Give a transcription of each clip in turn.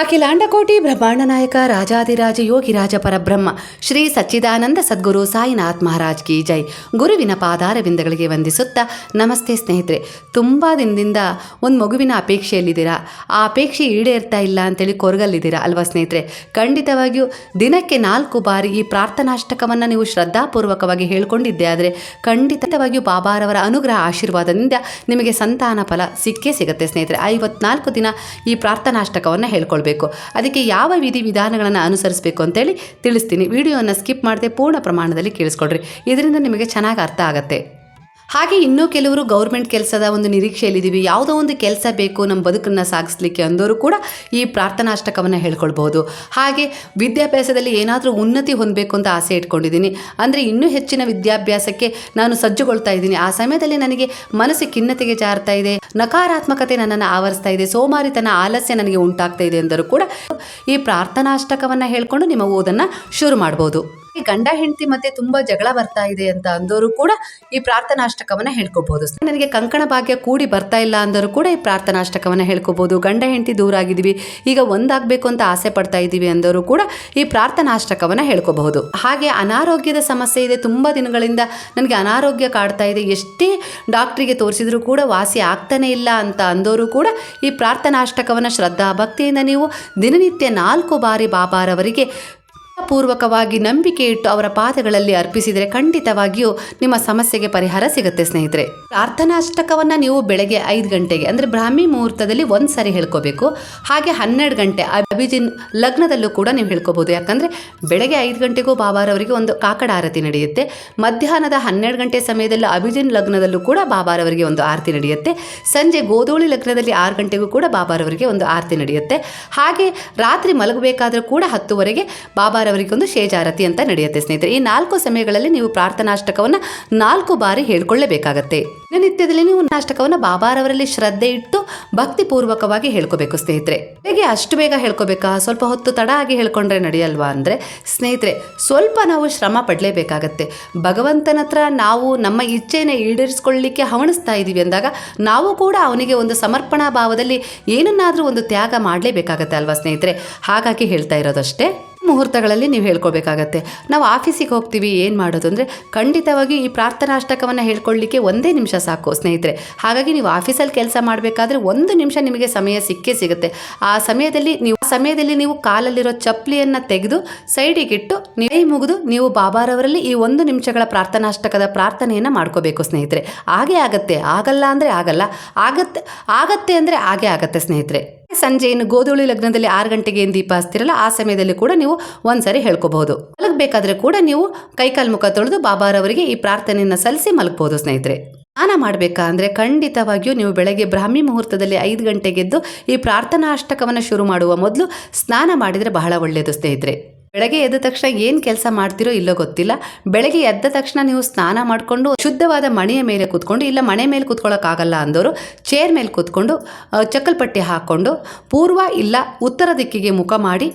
ಅಖಿಲಾಂಡಕೋಟಿ ಬ್ರಹ್ಮಾಂಡ ನಾಯಕ ರಾಜಾದಿರಾಜ ಯೋಗಿರಾಜ ಪರಬ್ರಹ್ಮ, ಶ್ರೀ ಸಚ್ಚಿದಾನಂದ ಸದ್ಗುರು ಸಾಯಿನಾಥ್ ಮಹಾರಾಜ್ ಕಿ ಜೈ. ಗುರುವಿನ ಪಾದಾರವಿಂದಗಳಿಗೆ ವಂದಿಸುತ್ತಾ ನಮಸ್ತೆ ಸ್ನೇಹಿತರೆ. ತುಂಬ ದಿನದಿಂದ ಒಂದು ಮಗುವಿನ ಅಪೇಕ್ಷೆಯಲ್ಲಿದ್ದೀರಾ? ಆ ಅಪೇಕ್ಷೆ ಈಡೇರ್ತಾ ಇಲ್ಲ ಅಂತೇಳಿ ಕೊರಗಲ್ಲಿದ್ದೀರಾ ಅಲ್ವಾ ಸ್ನೇಹಿತರೆ? ಖಂಡಿತವಾಗಿಯೂ ದಿನಕ್ಕೆ ನಾಲ್ಕು ಬಾರಿ ಈ ಪ್ರಾರ್ಥನಾಷ್ಟಕವನ್ನು ನೀವು ಶ್ರದ್ಧಾಪೂರ್ವಕವಾಗಿ ಹೇಳ್ಕೊಂಡಿದ್ದೆ ಆದರೆ ಖಂಡಿತವಾಗಿಯೂ ಬಾಬಾರವರ ಅನುಗ್ರಹ ಆಶೀರ್ವಾದದಿಂದ ನಿಮಗೆ ಸಂತಾನ ಫಲ ಸಿಕ್ಕೇ ಸಿಗುತ್ತೆ ಸ್ನೇಹಿತರೆ. ಐವತ್ನಾಲ್ಕು ದಿನ ಈ ಪ್ರಾರ್ಥನಾಷ್ಟಕವನ್ನು ಹೇಳ್ಕೊಳ್ಬೇಕು. ಅದಕ್ಕೆ ಯಾವ ವಿಧಿ ವಿಧಾನಗಳನ್ನು ಅನುಸರಿಸಬೇಕು ಅಂತೇಳಿ ತಿಳಿಸ್ತೀನಿ. ವಿಡಿಯೋವನ್ನು ಸ್ಕಿಪ್ ಮಾಡದೆ ಪೂರ್ಣ ಪ್ರಮಾಣದಲ್ಲಿ ಕೇಳಿಸ್ಕೊಳ್ರಿ. ಇದರಿಂದ ನಿಮಗೆ ಚೆನ್ನಾಗಿ ಅರ್ಥ ಆಗುತ್ತೆ. ಹಾಗೆ ಇನ್ನೂ ಕೆಲವರು ಗೌರ್ಮೆಂಟ್ ಕೆಲಸದ ಒಂದು ನಿರೀಕ್ಷೆಯಲ್ಲಿದ್ದೀವಿ. ಯಾವುದೋ ಒಂದು ಕೆಲಸ ಬೇಕು, ನಮ್ಮ ಬದುಕನ್ನು ಸಾಗಿಸ್ಲಿಕ್ಕೆ ಅಂದವರು ಕೂಡ ಈ ಪ್ರಾರ್ಥನಾಷ್ಟಕವನ್ನು ಹೇಳ್ಕೊಳ್ಬಹುದು. ಹಾಗೆ ವಿದ್ಯಾಭ್ಯಾಸದಲ್ಲಿ ಏನಾದರೂ ಉನ್ನತಿ ಹೊಂದಬೇಕು ಅಂತ ಆಸೆ ಇಟ್ಕೊಂಡಿದ್ದೀನಿ. ಅಂದರೆ ಇನ್ನೂ ಹೆಚ್ಚಿನ ವಿದ್ಯಾಭ್ಯಾಸಕ್ಕೆ ನಾನು ಸಜ್ಜುಗೊಳ್ತಾ ಇದ್ದೀನಿ. ಆ ಸಮಯದಲ್ಲಿ ನನಗೆ ಮನಸ್ಸು ಖಿನ್ನತೆಗೆ ಜಾರ್ತಾ ಇದೆ, ನಕಾರಾತ್ಮಕತೆ ನನ್ನನ್ನು ಆವರಿಸ್ತಾ ಇದೆ, ಸೋಮಾರಿತನ ಆಲಸ್ಯ ನನಗೆ ಉಂಟಾಗ್ತಾ ಇದೆ ಎಂದರೂ ಕೂಡ ಈ ಪ್ರಾರ್ಥನಾಷ್ಟಕವನ್ನು ಹೇಳ್ಕೊಂಡು ನಿಮ್ಮ ಓದನ್ನು ಶುರು ಮಾಡ್ಬೋದು. ಗಂಡ ಹೆಂಡತಿ ಮತ್ತೆ ತುಂಬಾ ಜಗಳ ಬರ್ತಾ ಇದೆ ಅಂತ ಅಂದವರು ಕೂಡ ಈ ಪ್ರಾರ್ಥನಾಷ್ಟಕವನ್ನ ಹೇಳ್ಕೋಬಹುದು ನನಗೆ ಕಂಕಣ ಭಾಗ್ಯ ಕೂಡಿ ಬರ್ತಾ ಇಲ್ಲ ಅಂದರೂ ಕೂಡ ಈ ಪ್ರಾರ್ಥನಾಷ್ಟಕವನ್ನ ಹೇಳ್ಕೋಬಹುದು ಗಂಡ ಹೆಂಡತಿ ದೂರ ಆಗಿದ್ದೀವಿ ಈಗ ಒಂದಾಗಬೇಕು ಅಂತ ಆಸೆ ಪಡ್ತಾ ಇದ್ದೀವಿ ಅಂದವರು ಕೂಡ ಈ ಪ್ರಾರ್ಥನಾಷ್ಟಕವನ್ನ ಹೇಳ್ಕೋಬಹುದು. ಹಾಗೆ ಅನಾರೋಗ್ಯದ ಸಮಸ್ಯೆ ಇದೆ, ತುಂಬಾ ದಿನಗಳಿಂದ ನನಗೆ ಅನಾರೋಗ್ಯ ಕಾಡ್ತಾ ಇದೆ. ಎಷ್ಟೇ ಡಾಕ್ಟ್ರಿಗೆ ತೋರಿಸಿದ್ರು ಕೂಡ ವಾಸಿ ಆಗ್ತಾನೆ ಇಲ್ಲ ಅಂತ ಅಂದವರು ಕೂಡ ಈ ಪ್ರಾರ್ಥನಾಷ್ಟಕವನ್ನ ಶ್ರದ್ಧಾ ಭಕ್ತಿಯಿಂದ ನೀವು ದಿನನಿತ್ಯ ನಾಲ್ಕು ಬಾರಿ ಬಾಬಾರವರಿಗೆ ಪೂರ್ವಕವಾಗಿ ನಂಬಿಕೆ ಇಟ್ಟು ಅವರ ಪಾದಗಳಲ್ಲಿ ಅರ್ಪಿಸಿದರೆ ಖಂಡಿತವಾಗಿಯೂ ನಿಮ್ಮ ಸಮಸ್ಯೆಗೆ ಪರಿಹಾರ ಸಿಗುತ್ತೆ, ಸ್ನೇಹಿತರೆ. ಪ್ರಾರ್ಥನಾಷ್ಟಕವನ್ನು ನೀವು ಬೆಳಗ್ಗೆ ಐದು ಗಂಟೆಗೆ, ಅಂದರೆ ಬ್ರಾಹ್ಮಿ ಮುಹೂರ್ತದಲ್ಲಿ ಒಂದು ಸಾರಿ ಹೇಳ್ಕೋಬೇಕು. ಹಾಗೆ ಹನ್ನೆರಡು ಗಂಟೆ ಅಭಿಜಿನ್ ಲಗ್ನದಲ್ಲೂ ಕೂಡ ನೀವು ಹೇಳ್ಕೋಬಹುದು ಯಾಕಂದರೆ ಬೆಳಗ್ಗೆ ಐದು ಗಂಟೆಗೂ ಬಾಬಾರವರಿಗೆ ಒಂದು ಕಾಕಡ ಆರತಿ ನಡೆಯುತ್ತೆ. ಮಧ್ಯಾಹ್ನದ ಹನ್ನೆರಡು ಗಂಟೆ ಸಮಯದಲ್ಲಿ ಅಭಿಜಿನ್ ಲಗ್ನದಲ್ಲೂ ಕೂಡ ಬಾಬಾರವರಿಗೆ ಒಂದು ಆರತಿ ನಡೆಯುತ್ತೆ. ಸಂಜೆ ಗೋಧೂಳಿ ಲಗ್ನದಲ್ಲಿ ಆರು ಗಂಟೆಗೂ ಕೂಡ ಬಾಬಾರವರಿಗೆ ಒಂದು ಆರತಿ ನಡೆಯುತ್ತೆ. ಹಾಗೆ ರಾತ್ರಿ ಮಲಗಬೇಕಾದ್ರೂ ಕೂಡ ಹತ್ತುವರೆಗೆ ಬಾಬಾರವರಿಗೆ ಒಂದು ಶೇಜಾರತಿ ಅಂತ ನಡೆಯುತ್ತೆ, ಸ್ನೇಹಿತರೆ. ಈ ನಾಲ್ಕು ಸಮಯಗಳಲ್ಲಿ ನೀವು ಪ್ರಾರ್ಥನಾಷ್ಟಕವನ್ನು ನಾಲ್ಕು ಬಾರಿ ಹೇಳ್ಕೊಳ್ಳೇಬೇಕಾಗತ್ತೆ. ದಿನನಿತ್ಯದಲ್ಲಿ ನೀವು ನಾಷ್ಟಕವನ್ನು ಬಾಬಾರವರಲ್ಲಿ ಶ್ರದ್ಧೆ ಇಟ್ಟು ಭಕ್ತಿಪೂರ್ವಕವಾಗಿ ಹೇಳ್ಕೋಬೇಕು, ಸ್ನೇಹಿತರೆ. ಹೇಗೆ ಅಷ್ಟು ಬೇಗ ಹೇಳ್ಕೋಬೇಕಾ? ಸ್ವಲ್ಪ ಹೊತ್ತು ತಡ ಆಗಿ ಹೇಳ್ಕೊಂಡ್ರೆ ನಡೆಯಲ್ವಾ ಅಂದರೆ, ಸ್ನೇಹಿತರೆ, ಸ್ವಲ್ಪ ನಾವು ಶ್ರಮ ಪಡಲೇಬೇಕಾಗತ್ತೆ. ಭಗವಂತನ ಹತ್ರ ನಾವು ನಮ್ಮ ಇಚ್ಛೆಯನ್ನು ಈಡೇರಿಸ್ಕೊಳ್ಳಿಕ್ಕೆ ಹವಣಿಸ್ತಾ ಇದ್ದೀವಿ ಅಂದಾಗ ನಾವು ಕೂಡ ಅವನಿಗೆ ಒಂದು ಸಮರ್ಪಣಾ ಭಾವದಲ್ಲಿ ಏನನ್ನಾದರೂ ಒಂದು ತ್ಯಾಗ ಮಾಡಲೇಬೇಕಾಗತ್ತೆ ಅಲ್ವಾ, ಸ್ನೇಹಿತರೆ? ಹಾಗಾಗಿ ಹೇಳ್ತಾ ಇರೋದಷ್ಟೇ. ಮುಹೂರ್ತಗಳಲ್ಲಿ ನೀವು ಹೇಳ್ಕೊಬೇಕಾಗತ್ತೆ. ನಾವು ಆಫೀಸಿಗೆ ಹೋಗ್ತೀವಿ, ಏನು ಮಾಡೋದು? ಅಂದರೆ ಖಂಡಿತವಾಗಿ ಈ ಪ್ರಾರ್ಥನಾಷ್ಟಕವನ್ನು ಹೇಳ್ಕೊಳ್ಳಿಕ್ಕೆ ಒಂದೇ ನಿಮಿಷ ಸಾಕು, ಸ್ನೇಹಿತರೆ. ಹಾಗಾಗಿ ನೀವು ಆಫೀಸಲ್ಲಿ ಕೆಲಸ ಮಾಡಬೇಕಾದ್ರೆ ಒಂದು ನಿಮಿಷ ನಿಮಗೆ ಸಮಯ ಸಿಕ್ಕೇ ಸಿಗುತ್ತೆ. ಆ ಸಮಯದಲ್ಲಿ ನೀವು ಸಮಯದಲ್ಲಿ ನೀವು ಕಾಲಲ್ಲಿರೋ ಚಪ್ಪಲಿಯನ್ನು ತೆಗೆದು ಸೈಡಿಗಿಟ್ಟು ನೀವೇ ಮುಗಿದು ನೀವು ಬಾಬಾರವರಲ್ಲಿ ಈ ಒಂದು ನಿಮಿಷಗಳ ಪ್ರಾರ್ಥನಾಷ್ಟಕದ ಪ್ರಾರ್ಥನೆಯನ್ನು ಮಾಡ್ಕೋಬೇಕು, ಸ್ನೇಹಿತರೆ. ಹಾಗೆ ಆಗತ್ತೆ. ಆಗಲ್ಲ ಅಂದರೆ ಆಗಲ್ಲ. ಆಗತ್ತೆ ಆಗತ್ತೆ ಅಂದರೆ ಹಾಗೆ ಆಗತ್ತೆ, ಸ್ನೇಹಿತರೆ. ಸಂಜೆ ಇನ್ನು ಗೋಧೂಳಿ ಲಗ್ನದಲ್ಲಿ ಆರು ಗಂಟೆಗೆ ಏನು ದೀಪ ಹಚ್ತಿರಲ್ಲ, ಆ ಸಮಯದಲ್ಲಿ ಕೂಡ ನೀವು ಒಂದ್ಸರಿ ಹೇಳ್ಕೋಬಹುದು. ಮಲಗಬೇಕಾದ್ರೆ ಕೂಡ ನೀವು ಕೈಕಾಲ್ ಮುಖ ತೊಳೆದು ಬಾಬಾರವರಿಗೆ ಈ ಪ್ರಾರ್ಥನೆಯನ್ನು ಸಲ್ಲಿಸಿ ಮಲಗಬಹುದು ಸ್ನೇಹಿತರೆ. ಸ್ನಾನ ಮಾಡಬೇಕಾ ಅಂದರೆ ಖಂಡಿತವಾಗಿಯೂ ನೀವು ಬೆಳಗ್ಗೆ ಬ್ರಾಹ್ಮಿ ಮುಹೂರ್ತದಲ್ಲಿ ಐದು ಗಂಟೆಗೆದ್ದು ಈ ಪ್ರಾರ್ಥನಾ ಅಷ್ಟಕವನ್ನು ಶುರು ಮಾಡುವ ಮೊದಲು ಸ್ನಾನ ಮಾಡಿದರೆ ಬಹಳ ಒಳ್ಳೆಯದು ಸ್ನೇಹಿತರೆ. ಬೆಳಗ್ಗೆ ಎದ್ದ ತಕ್ಷಣ ಏನು ಕೆಲಸ ಮಾಡ್ತಿರೋ ಇಲ್ಲೋ ಗೊತ್ತಿಲ್ಲ. ಬೆಳಗ್ಗೆ ಎದ್ದ ತಕ್ಷಣ ನೀವು ಸ್ನಾನ ಮಾಡಿಕೊಂಡು ಶುದ್ಧವಾದ ಮಣೆಯ ಮೇಲೆ ಕೂತ್ಕೊಂಡು, ಇಲ್ಲ ಮನೆ ಮೇಲೆ ಕೂತ್ಕೊಳ್ಳೋಕ್ಕಾಗಲ್ಲ ಅಂದವರು ಚೇರ್ ಮೇಲೆ ಕೂತ್ಕೊಂಡು ಚಕ್ಕಲ್ಪಟ್ಟಿ ಹಾಕ್ಕೊಂಡು ಪೂರ್ವ ಇಲ್ಲ ಉತ್ತರ ದಿಕ್ಕಿಗೆ ಮುಖ ಮಾಡಿ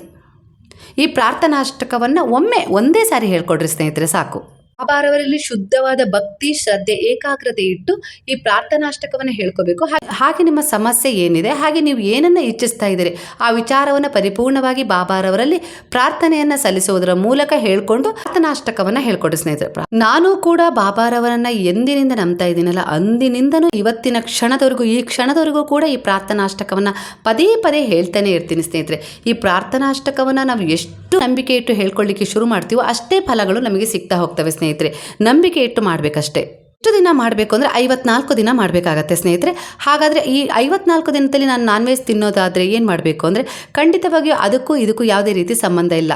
ಈ ಪ್ರಾರ್ಥನಾಷ್ಟಕವನ್ನು ಒಮ್ಮೆ ಒಂದೇ ಸಾರಿ ಹೇಳ್ಕೊಡ್ರಿ ಸ್ನೇಹಿತರೆ ಸಾಕು. ಬಾಬಾರವರಲ್ಲಿ ಶುದ್ಧವಾದ ಭಕ್ತಿ, ಶ್ರದ್ಧೆ, ಏಕಾಗ್ರತೆ ಇಟ್ಟು ಈ ಪ್ರಾರ್ಥನಾಷ್ಟಕವನ್ನು ಹೇಳ್ಕೋಬೇಕು. ಹಾಗೆ ನಿಮ್ಮ ಸಮಸ್ಯೆ ಏನಿದೆ, ಹಾಗೆ ನೀವು ಏನನ್ನ ಇಚ್ಛಿಸ್ತಾ ಇದ್ದೀರಿ, ಆ ವಿಚಾರವನ್ನು ಪರಿಪೂರ್ಣವಾಗಿ ಬಾಬಾರವರಲ್ಲಿ ಪ್ರಾರ್ಥನೆಯನ್ನ ಸಲ್ಲಿಸುವುದರ ಮೂಲಕ ಹೇಳ್ಕೊಂಡು ಪ್ರಾರ್ಥನಾಷ್ಟಕವನ್ನ ಹೇಳ್ಕೊಡಿ ಸ್ನೇಹಿತರೆ. ನಾನು ಕೂಡ ಬಾಬಾರವರನ್ನ ಎಂದಿನಿಂದ ನಂಬ್ತಾ ಇದ್ದೀನಲ್ಲ, ಅಂದಿನಿಂದನೂ ಇವತ್ತಿನ ಕ್ಷಣದವರೆಗೂ, ಈ ಕ್ಷಣದವರೆಗೂ ಕೂಡ ಈ ಪ್ರಾರ್ಥನಾಷ್ಟಕವನ್ನ ಪದೇ ಪದೇ ಹೇಳ್ತಾನೆ ಇರ್ತೀನಿ ಸ್ನೇಹಿತರೆ. ಈ ಪ್ರಾರ್ಥನಾಷ್ಟಕವನ್ನ ನಾವು ಎಷ್ಟು ನಂಬಿಕೆ ಇಟ್ಟು ಹೇಳ್ಕೊಳ್ಳಿಕ್ಕೆ ಶುರು ಮಾಡ್ತೀವೋ ಅಷ್ಟೇ ಫಲಗಳು ನಮಗೆ ಸಿಗ್ತಾ ಹೋಗ್ತವೆ ಸ್ನೇಹಿತರೆ. ನಂಬಿಕೆ ಇಟ್ಟು ಮಾಡಬೇಕಷ್ಟೇ. ಎಷ್ಟು ದಿನ ಮಾಡಬೇಕು ಅಂದರೆ ಐವತ್ನಾಲ್ಕು ದಿನ ಮಾಡಬೇಕಾಗತ್ತೆ ಸ್ನೇಹಿತರೆ. ಹಾಗಾದರೆ ಈ ಐವತ್ನಾಲ್ಕು ದಿನದಲ್ಲಿ ನಾನು ನಾನ್ ವೆಜ್ ತಿನ್ನೋದಾದರೆ ಏನು ಮಾಡಬೇಕು ಅಂದರೆ ಖಂಡಿತವಾಗಿಯೂ ಅದಕ್ಕೂ ಇದಕ್ಕೂ ಯಾವುದೇ ರೀತಿ ಸಂಬಂಧ ಇಲ್ಲ.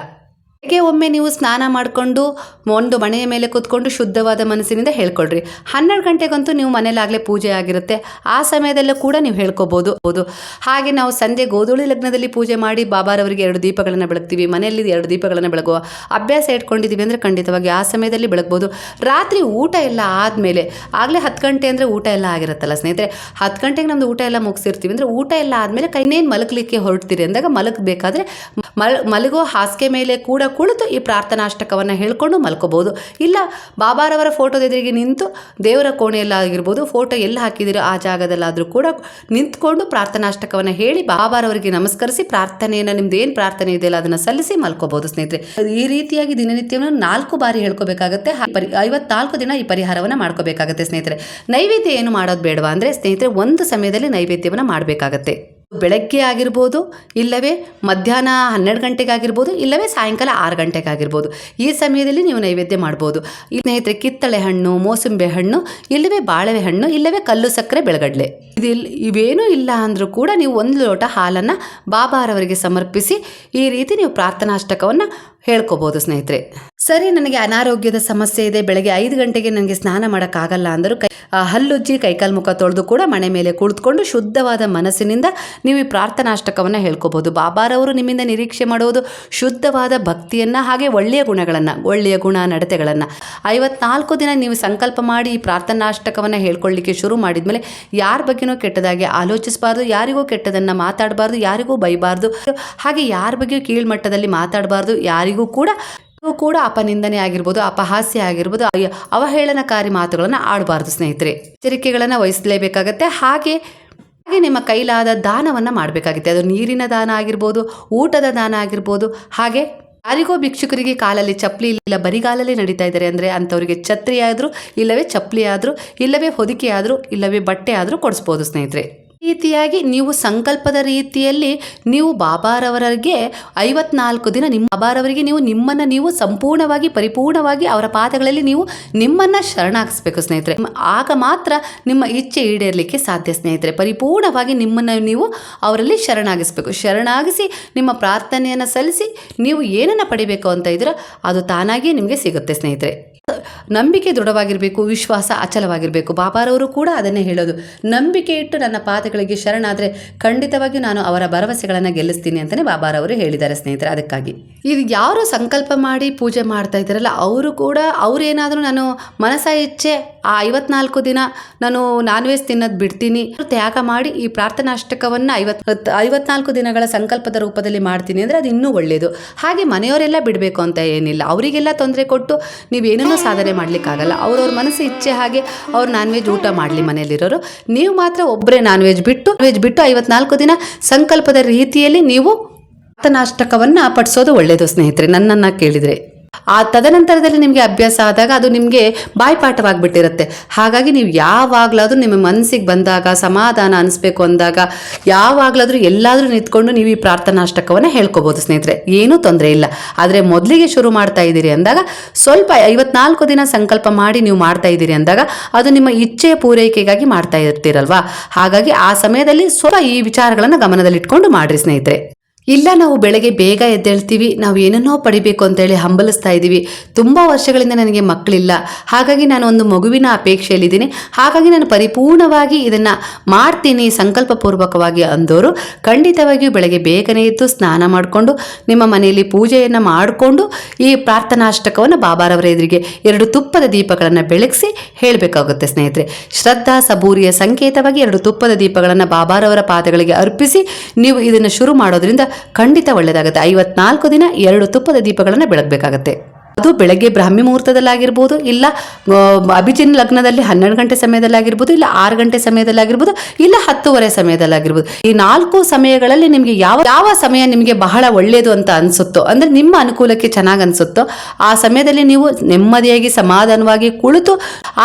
ಬೆಳಗ್ಗೆ ಒಮ್ಮೆ ನೀವು ಸ್ನಾನ ಮಾಡಿಕೊಂಡು ಒಂದು ಮನೆಯ ಮೇಲೆ ಕೂತ್ಕೊಂಡು ಶುದ್ಧವಾದ ಮನಸ್ಸಿನಿಂದ ಹೇಳ್ಕೊಳ್ರಿ. ಹನ್ನೆರಡು ಗಂಟೆಗಂತೂ ನೀವು ಮನೇಲಾಗಲೇ ಪೂಜೆ ಆಗಿರುತ್ತೆ. ಆ ಸಮಯದಲ್ಲೂ ಕೂಡ ನೀವು ಹೇಳ್ಕೊಬೋದು. ಹೌದು ಹಾಗೆ ನಾವು ಸಂಜೆ ಗೋಧೂಳಿ ಲಗ್ನದಲ್ಲಿ ಪೂಜೆ ಮಾಡಿ ಬಾಬಾರವರಿಗೆ ಎರಡು ದೀಪಗಳನ್ನು ಬೆಳಗ್ತೀವಿ. ಮನೆಯಲ್ಲಿ ಎರಡು ದೀಪಗಳನ್ನು ಬೆಳಗುವ ಅಭ್ಯಾಸ ಇಟ್ಕೊಂಡಿದ್ದೀವಿ ಅಂದರೆ ಖಂಡಿತವಾಗಿ ಆ ಸಮಯದಲ್ಲಿ ಬೆಳಗ್ಬೋದು. ರಾತ್ರಿ ಊಟ ಎಲ್ಲ ಆದಮೇಲೆ, ಆಗಲೇ ಹತ್ತು ಗಂಟೆ ಅಂದರೆ ಊಟ ಎಲ್ಲ ಆಗಿರುತ್ತಲ್ಲ ಸ್ನೇಹಿತರೆ? ಹತ್ತು ಗಂಟೆಗೆ ನಮ್ಮದು ಊಟ ಎಲ್ಲ ಮುಗಿಸಿರ್ತೀವಿ. ಅಂದರೆ ಊಟ ಎಲ್ಲ ಆದಮೇಲೆ ಕೈನೇನು ಮಲಗಲಿಕ್ಕೆ ಹೊರಡ್ತೀರಿ ಅಂದಾಗ ಮಲಗಬೇಕಾದ್ರೆ ಮಲ್, ಮಲಗೋ ಹಾಸಿಗೆ ಮೇಲೆ ಕೂಡ ಕುಳಿತು ಈ ಪ್ರಾರ್ಥನಾಷ್ಟಕವನ್ನು ಹೇಳ್ಕೊಂಡು ಮಲ್ಕೋಬೋದು ಇಲ್ಲ, ಬಾಬಾರವರ ಫೋಟೋದ ಎದುರಿಗೆ ನಿಂತು ದೇವರ ಕೋಣೆಯಲ್ಲಾಗಿರ್ಬೋದು, ಫೋಟೋ ಎಲ್ಲಿ ಹಾಕಿದಿರೋ ಆ ಜಾಗದಲ್ಲಾದರೂ ಕೂಡ ನಿಂತ್ಕೊಂಡು ಪ್ರಾರ್ಥನಾಷ್ಟಕವನ್ನು ಹೇಳಿ ಬಾಬಾರವರಿಗೆ ನಮಸ್ಕರಿಸಿ ಪ್ರಾರ್ಥನೆಯನ್ನು, ನಿಮ್ದು ಏನು ಪ್ರಾರ್ಥನೆ ಇದೆಯಲ್ಲ ಅದನ್ನು ಸಲ್ಲಿಸಿ ಮಲ್ಕೋಬಹುದು ಸ್ನೇಹಿತರೆ. ಈ ರೀತಿಯಾಗಿ ದಿನನಿತ್ಯವನ್ನು ನಾಲ್ಕು ಬಾರಿ ಹೇಳ್ಕೋಬೇಕಾಗುತ್ತೆ ಪರಿ, ಐವತ್ನಾಲ್ಕು ದಿನ ಈ ಪರಿಹಾರವನ್ನು ಮಾಡ್ಕೋಬೇಕಾಗುತ್ತೆ ಸ್ನೇಹಿತರೆ. ನೈವೇದ್ಯ ಏನು ಮಾಡೋದು ಬೇಡವಾ ಅಂದರೆ ಸ್ನೇಹಿತರೆ, ಒಂದು ಸಮಯದಲ್ಲಿ ನೈವೇದ್ಯವನ್ನು ಮಾಡಬೇಕಾಗತ್ತೆ. ಬೆಳಗ್ಗೆ ಆಗಿರ್ಬೋದು, ಇಲ್ಲವೇ ಮಧ್ಯಾಹ್ನ ಹನ್ನೆರಡು ಗಂಟೆಗಾಗಿರ್ಬೋದು, ಇಲ್ಲವೇ ಸಾಯಂಕಾಲ ಆರು ಗಂಟೆಗಾಗಿರ್ಬೋದು. ಈ ಸಮಯದಲ್ಲಿ ನೀವು ನೈವೇದ್ಯ ಮಾಡ್ಬೋದು. ಸ್ನೇಹಿತರೆ, ಕಿತ್ತಳೆ ಹಣ್ಣು, ಮೋಸಂಬೆ ಹಣ್ಣು, ಇಲ್ಲವೇ ಬಾಳೆವೆ ಹಣ್ಣು, ಇಲ್ಲವೇ ಕಲ್ಲು ಸಕ್ಕರೆ, ಬೆಳಗಡಲೆ. ಇದಿಲ್ ಇವೇನೂ ಇಲ್ಲ ಅಂದರೂ ಕೂಡ ನೀವು ಒಂದು ಲೋಟ ಹಾಲನ್ನು ಬಾಬಾರವರಿಗೆ ಸಮರ್ಪಿಸಿ ಈ ರೀತಿ ನೀವು ಪ್ರಾರ್ಥನಾಷ್ಟಕವನ್ನು ಹೇಳ್ಕೋಬೋದು ಸ್ನೇಹಿತರೆ. ಸರಿ, ನನಗೆ ಅನಾರೋಗ್ಯದ ಸಮಸ್ಯೆ ಇದೆ, ಬೆಳಗ್ಗೆ ಐದು ಗಂಟೆಗೆ ನನಗೆ ಸ್ನಾನ ಮಾಡೋಕ್ಕಾಗಲ್ಲ ಅಂದರೂ ಕೈ ಹಲ್ಲುಜ್ಜಿ ಕೈಕಾಲು ಮುಖ ತೊಳೆದು ಕೂಡ ಮನೆ ಮೇಲೆ ಕುಳಿತುಕೊಂಡು ಶುದ್ಧವಾದ ಮನಸ್ಸಿನಿಂದ ನೀವು ಈ ಪ್ರಾರ್ಥನಾಷ್ಟಕವನ್ನು ಹೇಳ್ಕೊಬೋದು. ಬಾಬಾರವರು ನಿಮ್ಮಿಂದ ನಿರೀಕ್ಷೆ ಮಾಡುವುದು ಶುದ್ಧವಾದ ಭಕ್ತಿಯನ್ನು ಹಾಗೆ ಒಳ್ಳೆಯ ಗುಣಗಳನ್ನು, ಒಳ್ಳೆಯ ಗುಣ ನಡತೆಗಳನ್ನು. ಐವತ್ನಾಲ್ಕು ದಿನ ನೀವು ಸಂಕಲ್ಪ ಮಾಡಿ ಈ ಪ್ರಾರ್ಥನಾಷ್ಟಕವನ್ನು ಹೇಳ್ಕೊಳ್ಳಿಕ್ಕೆ ಶುರು ಮಾಡಿದ ಮೇಲೆ ಯಾರ ಬಗ್ಗೆನೂ ಕೆಟ್ಟದಾಗಿ ಆಲೋಚಿಸಬಾರ್ದು, ಯಾರಿಗೂ ಕೆಟ್ಟದನ್ನು ಮಾತಾಡಬಾರ್ದು, ಯಾರಿಗೂ ಬೈಬಾರ್ದು, ಹಾಗೆ ಯಾರ ಬಗ್ಗೆಯೂ ಕೀಳ್ಮಟ್ಟದಲ್ಲಿ ಮಾತಾಡಬಾರ್ದು, ಯಾರಿಗೂ ಕೂಡ ಕೂಡ ಅಪನಿಂದನೆ ಆಗಿರ್ಬೋದು, ಅಪಹಾಸ್ಯ ಆಗಿರ್ಬೋದು ಅವಹೇಳನಕಾರಿ ಮಾತುಗಳನ್ನು ಆಡಬಾರ್ದು ಸ್ನೇಹಿತರೆ. ಎಚ್ಚರಿಕೆಗಳನ್ನು ವಹಿಸಲೇಬೇಕಾಗತ್ತೆ. ಹಾಗೆ ಹಾಗೆ ನಿಮ್ಮ ಕೈಲಾದ ದಾನವನ್ನು ಮಾಡಬೇಕಾಗುತ್ತೆ. ಅದು ನೀರಿನ ದಾನ ಆಗಿರ್ಬೋದು, ಊಟದ ದಾನ ಆಗಿರ್ಬೋದು, ಹಾಗೆ ಯಾರಿಗೋ ಭಿಕ್ಷುಕರಿಗೆ ಕಾಲಲ್ಲಿ ಚಪ್ಪಲಿ ಇಲ್ಲ, ಬರಿಗಾಲಲ್ಲಿ ನಡೀತಾ ಇದ್ದಾರೆ ಅಂದರೆ ಅಂಥವರಿಗೆ ಛತ್ರಿ ಇಲ್ಲವೇ ಚಪ್ಪಲಿ ಆದರೂ, ಇಲ್ಲವೇ ಹೊದಿಕೆ ಆದರೂ, ಇಲ್ಲವೇ ಬಟ್ಟೆ ಆದರೂ ಕೊಡಿಸ್ಬೋದು ಸ್ನೇಹಿತರೆ. ರೀತಿಯಾಗಿ ನೀವು ಸಂಕಲ್ಪದ ರೀತಿಯಲ್ಲಿ ನೀವು ಬಾಬಾರವರಿಗೆ ಐವತ್ನಾಲ್ಕು ದಿನ ನಿಮ್ಮ ಬಾಬಾರವರಿಗೆ ನೀವು ನಿಮ್ಮನ್ನು ನೀವು ಸಂಪೂರ್ಣವಾಗಿ ಪರಿಪೂರ್ಣವಾಗಿ ಅವರ ಪಾದಗಳಲ್ಲಿ ನೀವು ನಿಮ್ಮನ್ನು ಶರಣಾಗಿಸ್ಬೇಕು ಸ್ನೇಹಿತರೆ. ಆಗ ಮಾತ್ರ ನಿಮ್ಮ ಇಚ್ಛೆ ಈಡೇರಲಿಕ್ಕೆ ಸಾಧ್ಯ ಸ್ನೇಹಿತರೆ. ಪರಿಪೂರ್ಣವಾಗಿ ನಿಮ್ಮನ್ನು ನೀವು ಅವರಲ್ಲಿ ಶರಣಾಗಿಸ್ಬೇಕು. ಶರಣಾಗಿಸಿ ನಿಮ್ಮ ಪ್ರಾರ್ಥನೆಯನ್ನು ಸಲ್ಲಿಸಿ ನೀವು ಏನನ್ನು ಪಡಿಬೇಕು ಅಂತ ಇದ್ದೀರೋ ಅದು ತಾನಾಗಿಯೇ ನಿಮಗೆ ಸಿಗುತ್ತೆ ಸ್ನೇಹಿತರೆ. ನಂಬಿಕೆ ದೃಢವಾಗಿರಬೇಕು, ವಿಶ್ವಾಸ ಅಚಲವಾಗಿರಬೇಕು. ಬಾಬಾರವರು ಕೂಡ ಅದನ್ನೇ ಹೇಳೋದು. ನಂಬಿಕೆ ಇಟ್ಟು ನನ್ನ ಪಾದಗಳಿಗೆ ಶರಣಾದರೆ ಖಂಡಿತವಾಗಿಯೂ ನಾನು ಅವರ ಭರವಸೆಗಳನ್ನು ಗೆಲ್ಲಿಸ್ತೀನಿ ಅಂತಲೇ ಬಾಬಾರವರು ಹೇಳಿದ್ದಾರೆ ಸ್ನೇಹಿತರೆ, ಅದಕ್ಕಾಗಿ. ಇದು ಯಾರು ಸಂಕಲ್ಪ ಮಾಡಿ ಪೂಜೆ ಮಾಡ್ತಾ ಇದ್ದಾರಲ್ಲ, ಅವರು ಕೂಡ ಅವರೇನಾದರೂ ನಾನು ಮನಸ ಇಚ್ಛೆ ಆ ಐವತ್ನಾಲ್ಕು ದಿನ ನಾನು ನಾನ್ ವೆಜ್ ತಿನ್ನೋದು ಬಿಡ್ತೀನಿ. ತ್ಯಾಗ ಮಾಡಿ ಈ ಪ್ರಾರ್ಥನಾಷ್ಟಕವನ್ನು ಐವತ್ ಐವತ್ನಾಲ್ಕು ದಿನಗಳ ಸಂಕಲ್ಪದ ರೂಪದಲ್ಲಿ ಮಾಡ್ತೀನಿ ಅಂದರೆ ಅದು ಇನ್ನೂ ಒಳ್ಳೆಯದು ಹಾಗೆ ಮನೆಯವರೆಲ್ಲ ಬಿಡಬೇಕು ಅಂತ ಏನಿಲ್ಲ. ಅವರಿಗೆಲ್ಲ ತೊಂದರೆ ಕೊಟ್ಟು ನೀವೇನೂ ಸಾಧನೆ ಮಾಡಲಿಕ್ಕಾಗಲ್ಲ. ಅವ್ರವ್ರ ಮನಸ್ಸು ಇಚ್ಛೆ ಹಾಗೆ ಅವ್ರು ನಾನ್ ವೆಜ್ ಊಟ ಮಾಡಲಿ ಮನೆಯಲ್ಲಿರೋರು. ನೀವು ಮಾತ್ರ ಒಬ್ಬರೇ ನಾನ್ ವೆಜ್ ಬಿಟ್ಟು ವೆಜ್ ಬಿಟ್ಟು ಐವತ್ನಾಲ್ಕು ದಿನ ಸಂಕಲ್ಪದ ರೀತಿಯಲ್ಲಿ ನೀವು ಪ್ರಾರ್ಥನಾಷ್ಟಕವನ್ನು ಪಡಿಸೋದು ಒಳ್ಳೆಯದು ಸ್ನೇಹಿತರೆ, ನನ್ನನ್ನು ಕೇಳಿದರೆ. ಆ ತದನಂತರದಲ್ಲಿ ನಿಮಗೆ ಅಭ್ಯಾಸ ಆದಾಗ ಅದು ನಿಮಗೆ ಬಾಯ್ಪಾಠವಾಗಿಬಿಟ್ಟಿರುತ್ತೆ. ಹಾಗಾಗಿ ನೀವು ಯಾವಾಗಲಾದರೂ ನಿಮ್ಮ ಮನಸ್ಸಿಗೆ ಬಂದಾಗ, ಸಮಾಧಾನ ಅನಿಸ್ಬೇಕು ಅಂದಾಗ, ಯಾವಾಗಲಾದರೂ ಎಲ್ಲಾದರೂ ನಿಂತ್ಕೊಂಡು ನೀವು ಈ ಪ್ರಾರ್ಥನಾಷ್ಟಕವನ್ನು ಹೇಳ್ಕೊಬೋದು ಸ್ನೇಹಿತರೆ. ಏನೂ ತೊಂದರೆ ಇಲ್ಲ. ಆದರೆ ಮೊದಲಿಗೆ ಶುರು ಮಾಡ್ತಾ ಇದ್ದೀರಿ ಅಂದಾಗ, ಸ್ವಲ್ಪ ಐವತ್ನಾಲ್ಕು ದಿನ ಸಂಕಲ್ಪ ಮಾಡಿ ನೀವು ಮಾಡ್ತಾ ಇದ್ದೀರಿ ಅಂದಾಗ, ಅದು ನಿಮ್ಮ ಇಚ್ಛೆಯ ಪೂರೈಕೆಗಾಗಿ ಮಾಡ್ತಾ ಇರ್ತೀರಲ್ವಾ? ಹಾಗಾಗಿ ಆ ಸಮಯದಲ್ಲಿ ಸ್ವಲ್ಪ ಈ ವಿಚಾರಗಳನ್ನು ಗಮನದಲ್ಲಿಟ್ಕೊಂಡು ಮಾಡಿರಿ ಸ್ನೇಹಿತರೆ. ಇಲ್ಲ, ನಾವು ಬೆಳಗ್ಗೆ ಬೇಗ ಎದ್ದೇಳ್ತೀವಿ, ನಾವು ಏನನ್ನೋ ಪಡಿಬೇಕು ಅಂತೇಳಿ ಹಂಬಲಿಸ್ತಾ ಇದ್ದೀವಿ. ತುಂಬ ವರ್ಷಗಳಿಂದ ನನಗೆ ಮಕ್ಕಳಿಲ್ಲ. ಹಾಗಾಗಿ ನಾನು ಒಂದು ಮಗುವಿನ ಅಪೇಕ್ಷೆಯಲ್ಲಿದ್ದೀನಿ. ಹಾಗಾಗಿ ನಾನು ಪರಿಪೂರ್ಣವಾಗಿ ಇದನ್ನು ಮಾಡ್ತೀನಿ ಸಂಕಲ್ಪಪೂರ್ವಕವಾಗಿ ಅಂದವರು ಖಂಡಿತವಾಗಿಯೂ ಬೆಳಗ್ಗೆ ಬೇಗನೆ ಎದ್ದು ಸ್ನಾನ ಮಾಡಿಕೊಂಡು, ನಿಮ್ಮ ಮನೆಯಲ್ಲಿ ಪೂಜೆಯನ್ನು ಮಾಡಿಕೊಂಡು, ಈ ಪ್ರಾರ್ಥನಾಷ್ಟಕವನ್ನು ಬಾಬಾರವರ ಎದುರಿಗೆ ಎರಡು ತುಪ್ಪದ ದೀಪಗಳನ್ನು ಬೆಳಗಿಸಿ ಹೇಳಬೇಕಾಗುತ್ತೆ ಸ್ನೇಹಿತರೆ. ಶ್ರದ್ಧಾ ಸಬೂರಿಯ ಸಂಕೇತವಾಗಿ ಎರಡು ತುಪ್ಪದ ದೀಪಗಳನ್ನು ಬಾಬಾರವರ ಪಾದಗಳಿಗೆ ಅರ್ಪಿಸಿ, ನೀವು ಇದನ್ನು ಶುರು ಮಾಡೋದ್ರಿಂದ ಖಂಡಿತ ಒಳ್ಳೆಯದಾಗುತ್ತೆ. ಐವತ್ನಾಲ್ಕು ದಿನ ಎರಡು ತುಪ್ಪದ ದೀಪಗಳನ್ನು ಬೆಳಗಬೇಕಾಗತ್ತೆ. ಅದು ಬೆಳಗ್ಗೆ ಬ್ರಾಹ್ಮಿ ಮುಹೂರ್ತದಲ್ಲಾಗಿರ್ಬೋದು, ಇಲ್ಲ ಅಭಿಜಿನ್ ಲಗ್ನದಲ್ಲಿ ಹನ್ನೆರಡು ಗಂಟೆ ಸಮಯದಲ್ಲಾಗಿರ್ಬೋದು, ಇಲ್ಲ ಆರು ಗಂಟೆ ಸಮಯದಲ್ಲಾಗಿರ್ಬೋದು, ಇಲ್ಲ ಹತ್ತುವರೆ ಸಮಯದಲ್ಲಾಗಿರ್ಬೋದು. ಈ ನಾಲ್ಕು ಸಮಯಗಳಲ್ಲಿ ನಿಮಗೆ ಯಾವ ಯಾವ ಸಮಯ ನಿಮಗೆ ಬಹಳ ಒಳ್ಳೆಯದು ಅಂತ ಅನಿಸುತ್ತೋ, ಅಂದರೆ ನಿಮ್ಮ ಅನುಕೂಲಕ್ಕೆ ಚೆನ್ನಾಗಿ ಅನಿಸುತ್ತೋ, ಆ ಸಮಯದಲ್ಲಿ ನೀವು ನೆಮ್ಮದಿಯಾಗಿ ಸಮಾಧಾನವಾಗಿ ಕುಳಿತು